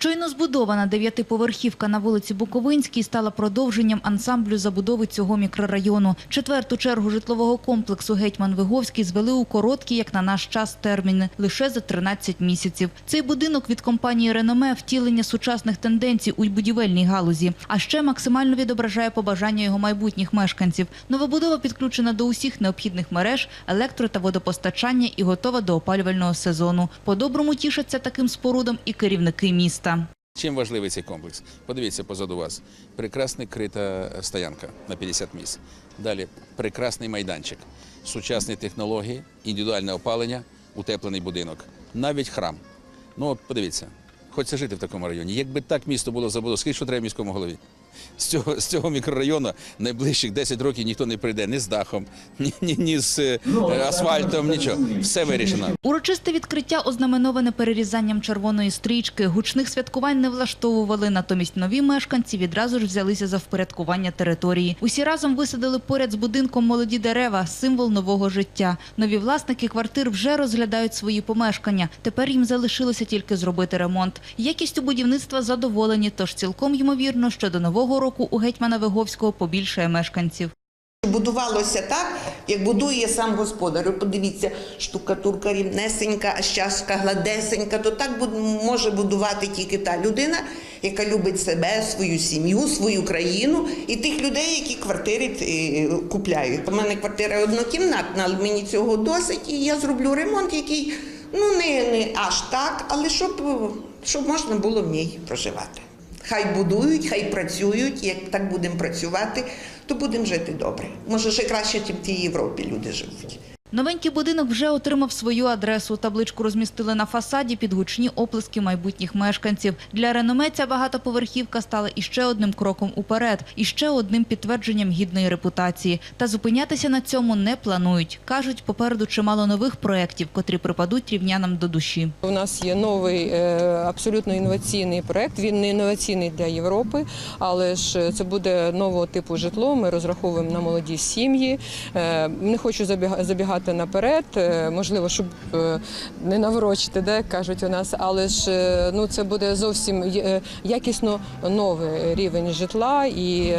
Щойно збудована дев'ятиповерхівка на вулиці Буковинській стала продовженням ансамблю забудови цього мікрорайону. Четверту чергу житлового комплексу Гетьман Виговський звели у короткі, як на наш час, терміни – лише за 13 місяців. Цей будинок від компанії «Реноме» – втілення сучасних тенденцій у будівельній галузі. А ще максимально відображає побажання його майбутніх мешканців. Новобудова підключена до усіх необхідних мереж, електро- та водопостачання і готова до опалювального сезону. По-доброму тішаться таким спорудам і керівники міста. Чим важливий цей комплекс? Подивіться позаду вас. Прекрасна крита стоянка на 50 місць. Далі прекрасний майданчик, сучасні технології, індивідуальне опалення, утеплений будинок, навіть храм. Ну от подивіться, хочеться жити в такому районі. Якби так місто було забудовано, скільки що треба міському голові? З цього, з цього мікрорайону найближчих 10 років ніхто не прийде ні з дахом, ні, ні, ні з е, асфальтом, нічого. Все вирішено. Урочисте відкриття ознаменоване перерізанням червоної стрічки. Гучних святкувань не влаштовували. Натомість нові мешканці відразу ж взялися за впорядкування території. Усі разом висадили поряд з будинком молоді дерева, символ нового життя. Нові власники квартир вже розглядають свої помешкання. Тепер їм залишилося тільки зробити ремонт. Якістю будівництва задоволені, тож цілком ймовірно, що до нового року у гетьмана Виговського побільшає мешканців. Будувалося так, як будує сам господар. Подивіться, штукатурка рівнесенька, а щашка гладесенька, то так може будувати тільки та людина, яка любить себе, свою сім'ю, свою країну і тих людей, які квартири е, купляють. У мене квартира однокімнатна, але мені цього досить, і я зроблю ремонт, який ну не, не аж так, але щоб, щоб можна було в ній проживати. Хай будують, хай працюють. Як так будемо працювати, то будемо жити добре. Може, ще краще, ніж в тій Європі люди живуть. Новенький будинок вже отримав свою адресу. Табличку розмістили на фасаді під гучні оплески майбутніх мешканців. Для реноме ця багатоповерхівка стала іще одним кроком уперед, і ще одним підтвердженням гідної репутації. Та зупинятися на цьому не планують. Кажуть, попереду чимало нових проєктів, котрі припадуть рівнянам до душі. У нас є новий е, абсолютно інноваційний проект. Він не інноваційний для Європи, але ж це буде нового типу житло. Ми розраховуємо на молоді сім'ї. Е, Не хочу забіга- забігати наперед. е, Можливо, щоб е, не наврочити, де кажуть у нас, але ж е, ну це буде зовсім якісно новий рівень житла і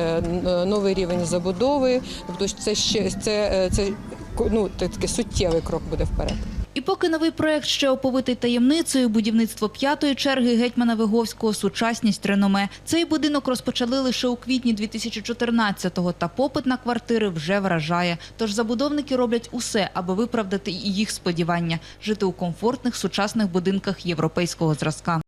новий рівень забудови. Тобто це ще це, це ну такий суттєвий крок буде вперед. І поки новий проект ще оповитий таємницею, будівництво п'ятої черги гетьмана Виговського «Сучасність реноме». Цей будинок розпочали лише у квітні 2014-го, та попит на квартири вже вражає. Тож забудовники роблять усе, аби виправдати і їх сподівання – жити у комфортних сучасних будинках європейського зразка.